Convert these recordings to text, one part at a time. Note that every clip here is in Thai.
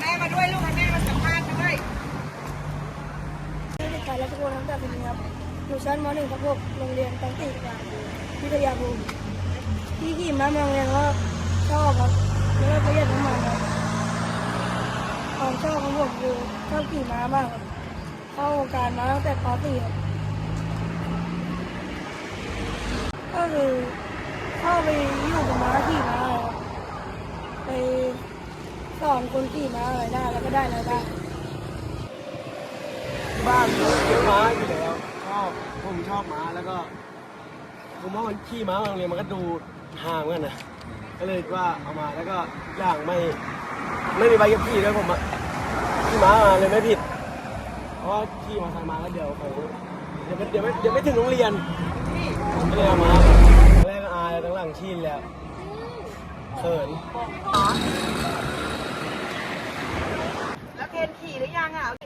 แม่มาด้วยลูกให้แม่มาสัมภาษณ์ด้วยชื่อเด็กชายรัชพลน้ำตาพินครับอยู่ชั้นม .1 ทับ6โรงเรียนตังติวิทยาภูมิที่ขี่ม้ามาโรงเรียนก็ชอบครับแล้วก็ประหยัดน้ำมันครับความชอบของผมคือชอบขี่ม้ามากครับเข้าวงการมาตั้งแต่ป .4 ครับก็คือเข้าไปอยู่กับม้าขี่ม้าครับไปส อนคนขี่ม้าอะไรได้แล้วก็ได้รายได้ที่บ้านเลี้ยงม้าอยู่แล้วชอบผมชอบม้าแล้วก็ผมว่ามันขี่ม้าโรงเรียนมันก็ดูห่างกันนะก็เลยว่าเอามาแล้วก็อย่างไม่ไม่มีใบขับขี่ด้วยผมอะขี่ม้ามาเลยไม่ผิด เพราะว่าขี่มอเตอร์ไซค์มาแล้วเดี๋ยวเขาเดี๋ยวไม่เดี๋ยวไม่เดี๋ยวไม่ถึงโรงเรียนก็เลยเอามาแรกก็อายตั้งหลังชินแล้วเขิน have. Ah.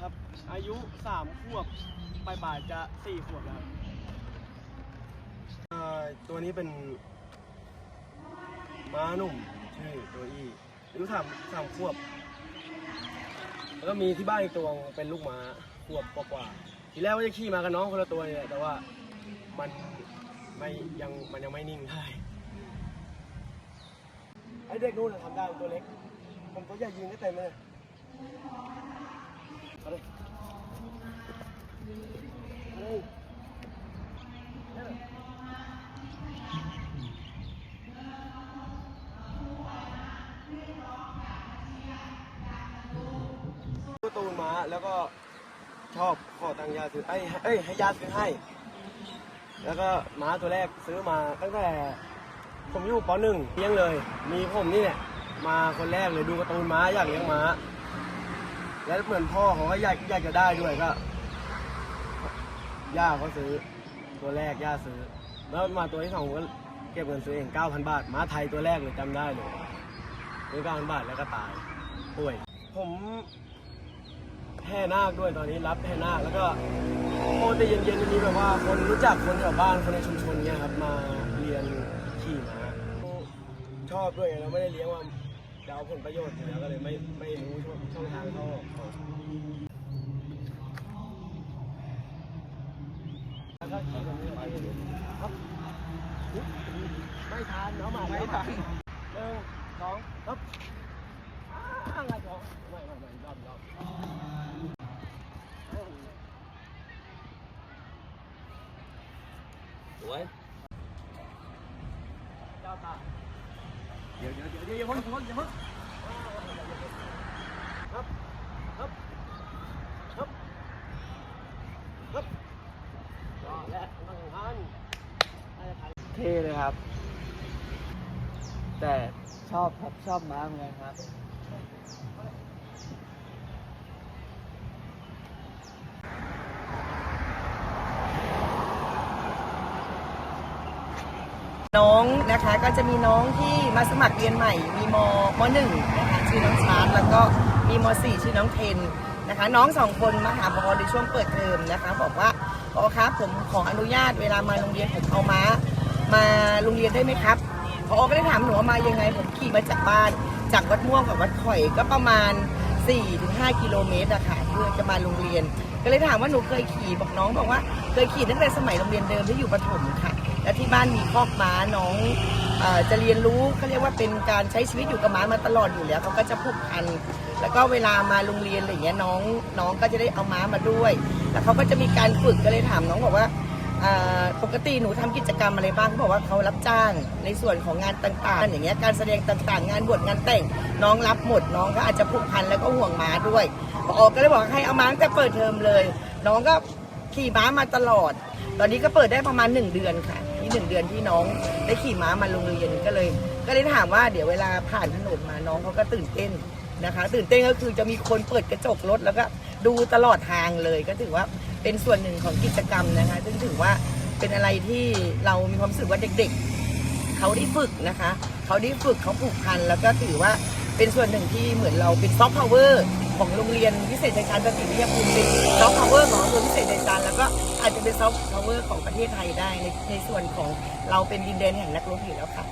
ครับ อายุสามขวบปลายบ่ายจะสี่ขวบแล้วครับเอ่อตัวนี้เป็นม้าหนุ่มชื่อโจอี้อายุสามสามขวบ แล้วก็มีที่บ้านอีกตัวเป็นลูกม้าขวบกว่าๆทีแรกว่าจะขี่มากับน้องคนละตัวเนี่ยแต่ว่ามันไม่ยังมันยังไม่นิ่งได้ไอเด็กนู่นนะทำได้ตัวเล็ก ผมตัวใหญ่ยืนได้เต็มเลย ตูนม้าแล้วก็ชอบขอตังค์ยาซื้อไอ้ยเอ้ยให้ยาซื้อให้ แล้วก็ม้าตัวแรกซื้อมาตั้งแต่ผมอยู่ปหนึ่งเลี้ยงเลย มีผมนี่เนี่ยมาคนแรกเลยดูการ์ตูนม้าอยากเลี้ยงม้า แล้วเหมือนพ่อเขาก็อยากอยากจะได้ด้วยก็ย่าเขาซื้อ ตัวแรกย่าซื้อ แล้วมาตัวที่สองผมก็เก็บเงินซื้อเอง9,000 บาทม้าไทยตัวแรกเลยจำได้เลยซื้อ9,000บาทแล้วก็ตายป่วย ผมแห่นาคด้วยตอนนี้รับแห่นาคแล้วก็โมจะเย็นๆวันนี้แบบว่าคนรู้จักคนแถวบ้านคนในชุมชนเนี่ยครับมาเรียนขี่ม้าชอบด้วยเราไม่ได้เลี้ยงว่า จะเอาผลประโยชน์อยู่แล้วก็เลยไม่ไม่รู้ช่องทางเข้าออกแล้วก็ขี่แบบนี้ครับไม่ทานเนาะมาไม่ทานหนึ่งสองครับข้างไงสองไม่ไม่ไม่ยอมยอมสวยเจ้าตา เดี๋ยวเดี๋ยวเดี๋ยวเดี๋ยวอย่าพ้นอย่าพ้นอย่าพ้นครับครับครับครับรอและนั่งพันเท่เลยครับ แต่ชอบครับชอบม้าเหมือนกันครับ น้องนะคะก็จะมีน้องที่มาสมัครเรียนใหม่ มีมมหนึ่งนะคะชื่อน้องชาร์ตแล้วก็มีมสี่ชื่อน้องเทนนะคะ น้องสองคนมาหาพอในช่วงเปิดเทอมนะคะ บอกว่าพอครับผมขออนุญาตเวลามาโรงเรียนผมเอาม้ามาโรงเรียนได้ไหมครับพอก็ได้ถามหนูว่ามายังไงผมขี่มาจากบ้าน จากวัดม่วงกับวัดข่อยก็ประมาณ 4-5 กิโลเมตรอะค่ะเพื่อจะมาโรงเรียน ก็เลยถามว่าหนูเคยขี่บอกน้องบอกว่าเคยขี่ตั้งแต่สมัยโรงเรียนเดิมที่อยู่ประถมค่ะ และที่บ้านมีคอกม้าน้องอจะเรียนรู้เขาเรียกว่าเป็นการใช้ชีวิตอยู่กับม้ามาตลอดอยู่แล้วเขาก็จะผูกพันแล้วก็เวลามาโรงเรียนอะไรอย่างเงี้ยน้องน้องก็จะได้เอาม้ามาด้วย แล้วเขาก็จะมีการฝึกก็เลยถามน้องบอกว่าปกติหนูทำกิจกรรมอะไรบ้างเขาบอกว่าเขารับจ้างในส่วนของงานต่างๆ อย่างเงี้ยการแสดงต่างๆ งานบวชงานแต่งน้องรับหมดน้องก็อาจจะผูกพันแล้วก็ห่วงม้าด้วยพอกก็เลยบอกให้เอาม้าแต่เปิดเทอมเลย น้องก็ขี่ม้ามาตลอด ตอนนี้ก็เปิดได้ประมาณ 1 เดือนค่ะที่หนึ่งเดือนที่น้องได้ขี่ม้ามาโรงเรียนก็เลย ก็เลยถามว่าเดี๋ยวเวลาผ่านถนนมาน้องเขาก็ตื่นเต้นนะคะ ตื่นเต้นก็คือจะมีคนเปิดกระจกรถแล้วก็ดูตลอดทางเลยก็ถือว่าเป็นส่วนหนึ่งของกิจกรรมนะคะ ซึ่งถือว่าเป็นอะไรที่เรามีความรู้สึกว่าเด็ก ๆเขาได้ฝึกนะคะ เขาได้ฝึกเขาผูกพันแล้วก็ถือว่าเป็นส่วนหนึ่งที่เหมือนเราเป็นซอฟต์พาวเวอร์ ของโรงเรียนพิเศษชัยชาญสตรีวิทยาภูมิเป็นซอฟต์พาวเวอร์ของโรงเรียนพิเศษชัยชาญแล้วก็อาจจะเป็นซอฟต์พาวเวอร์ของประเทศไทยได้ในในส่วนของเราเป็นดินแดนแห่งนักรบอยู่แล้วค่ะ